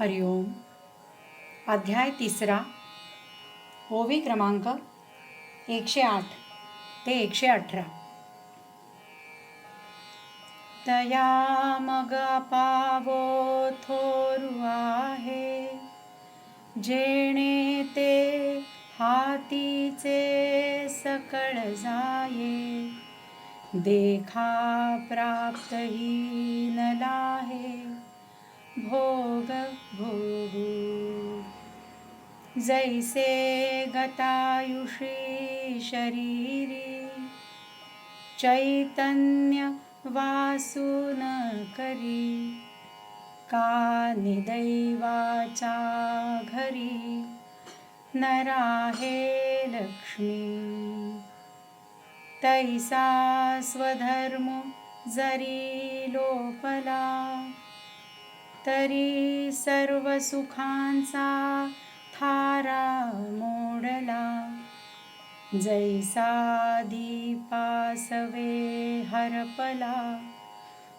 हरिओम अध्याय तिसरा. ओवी क्रमांक एकशे आठ ते एकशे अठरा. तया मग पावो थोरू आहे. जेणे ते हातीचे सकळ जाये. देखा प्राप्त ही नलाहे भोग भोगू। जैसे गतायुषी शरीरी चैतन्य वासून करी। का निदैवाचा घरी नराहे लक्ष्मी। तैसा स्वधर्म जरी लोपला तरी सर्व सुखांचा थारा मोडला. जैसा दीपासवे हरपला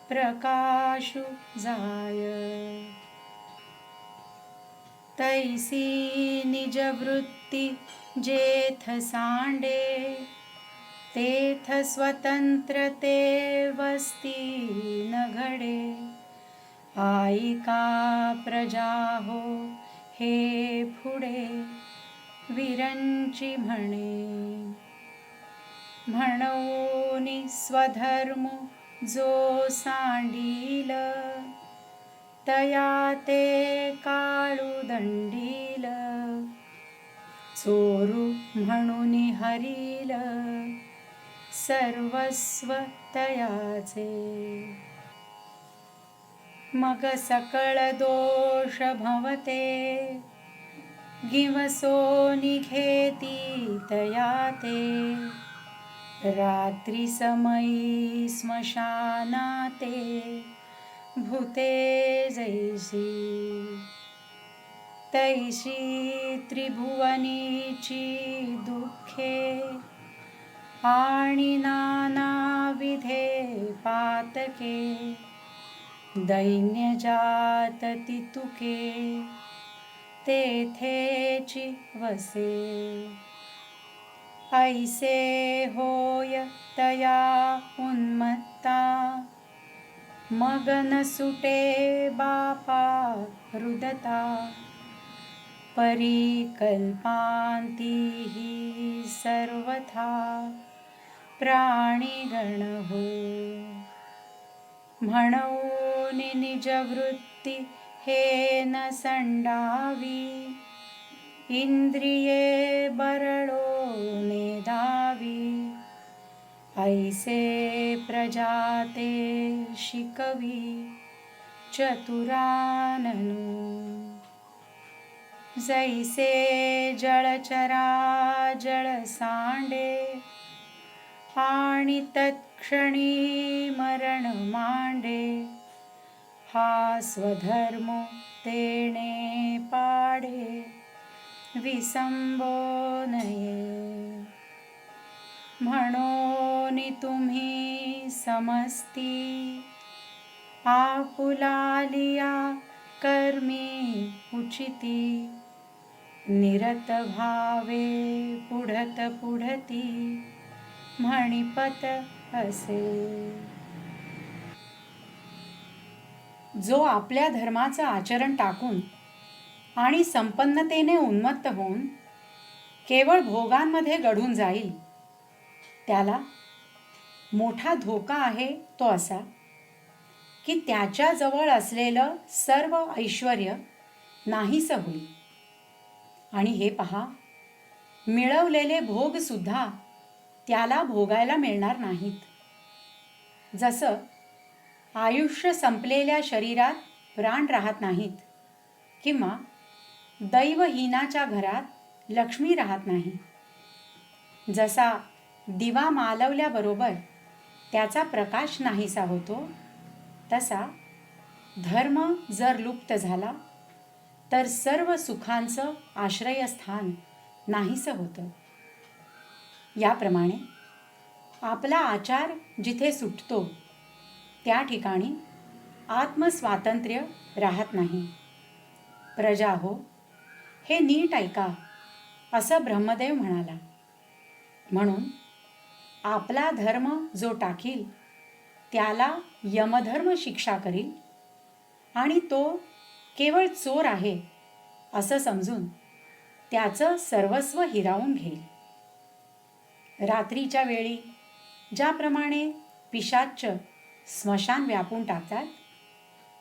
प्रकाशु जाय. तैसी निजवृत्ती जेथ सांडे तेथ स्वतंत्र ते वस्ती न घडे आईका प्रजा हो हे पुढे विरंची म्हणे. म्हणून स्वधर्म जो सांडील तया ते काळू दंडील. चोरू म्हणून हरील सर्वस्व तयाचे. मग सकळ दोष भवते. गिवसो निघेती तया ते रात्री समयी स्मशानाते. भूते जैसी. तैशी त्रिभुवनीची दुःखे. आणि नाना विधे पातके. दैन्य जात तुके तेथेची वसे ऐसे होय तया उन्मत्ता मगन सुटे बापा रुदता। परिकल्पांती ही सर्वथा प्राणीगण हो। म्हणून निजवृत्ती हे न संडावी. इंद्रिये बरळो नेदावी ऐसे प्रजाते शिकवी. चतुराननु. जैसे जळचरा जळ सांडे आणि क्षणी मरण मांडे. हा स्वधर्म तेणे पाडे. विसंबो नये. म्हणून तुम्ही समस्ती आपुलालिया कर्मी उचिती. निरत भावे पुढत पुढती. म्हणिपत असे. जो आपल्या धर्माचं आचरण टाकून आणि संपन्नतेने उन्मत्त होऊन केवळ भोगांमध्ये गढून जाईल त्याला मोठा धोका आहे तो असा की त्याच्याजवळ असलेलं सर्व ऐश्वर नाहीसं होईल. आणि हे पहा मिळवलेले भोगसुद्धा त्याला भोगायला मिळणार नाहीत. जसं आयुष्य संपलेल्या शरीरात प्राण राहत नाहीत किंवा दैवहीनाच्या घरात लक्ष्मी राहत नाही. जसा दिवा मालवल्याबरोबर त्याचा प्रकाश नाहीसा होतो तसा धर्म जर लुप्त झाला तर सर्व सुखांचं आश्रयस्थान नाहीसं होतं. याप्रमाणे आपला आचार जिथे सुटतो त्या ठिकाणी आत्मस्वातंत्र्य राहत नाही. प्रजा हो हे नीट ऐका असं ब्रह्मदेव म्हणाला. म्हणून आपला धर्म जो टाकील त्याला यमधर्म शिक्षा करील आणि तो केवळ चोर आहे असं समजून त्याचं सर्वस्व हिरावून घेईल. रात्रीच्या वेळी ज्याप्रमाणे पिशाच्च स्मशान व्यापून टाकतात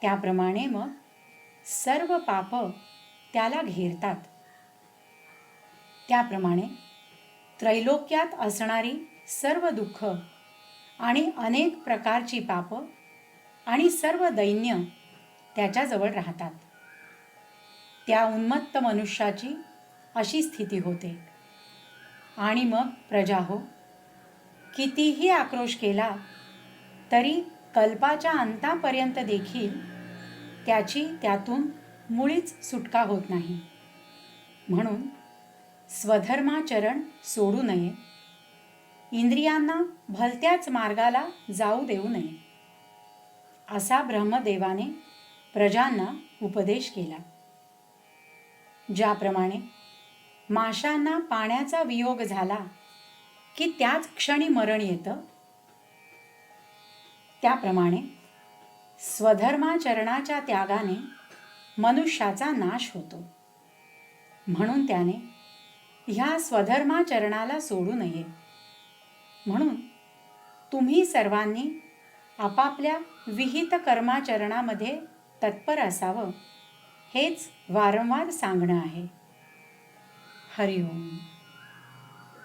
त्याप्रमाणे मग सर्व पाप त्याला घेरतात. त्याप्रमाणे त्रैलोक्यात असणारी सर्व दुःख आणि अनेक प्रकारची पाप आणि सर्व दैन्य त्याच्याजवळ राहतात. त्या उन्मत्त मनुष्याची अशी स्थिती होते. आणि मग प्रजा हो. कितीही आक्रोश केला तरी कल्पाच्या अंतापर्यंत देखील त्याची त्यातून मुळीच सुटका होत नाही. म्हणून स्वधर्माचरण सोडू नये. इंद्रियांना भलत्याच मार्गाला जाऊ देऊ नये असा ब्रह्मदेवाने प्रजांना उपदेश केला. ज्याप्रमाणे माशांना पाण्याचा वियोग झाला की त्याच क्षणी मरण येतं. त्याप्रमाणे स्वधर्माचरणाच्या त्यागाने मनुष्याचा नाश होतो. म्हणून त्याने ह्या स्वधर्माचरणाला सोडू नये. म्हणून तुम्ही सर्वांनी आपापल्या विहित कर्माचरणामध्ये तत्पर असावं हेच वारंवार सांगणं आहे. हरिओम.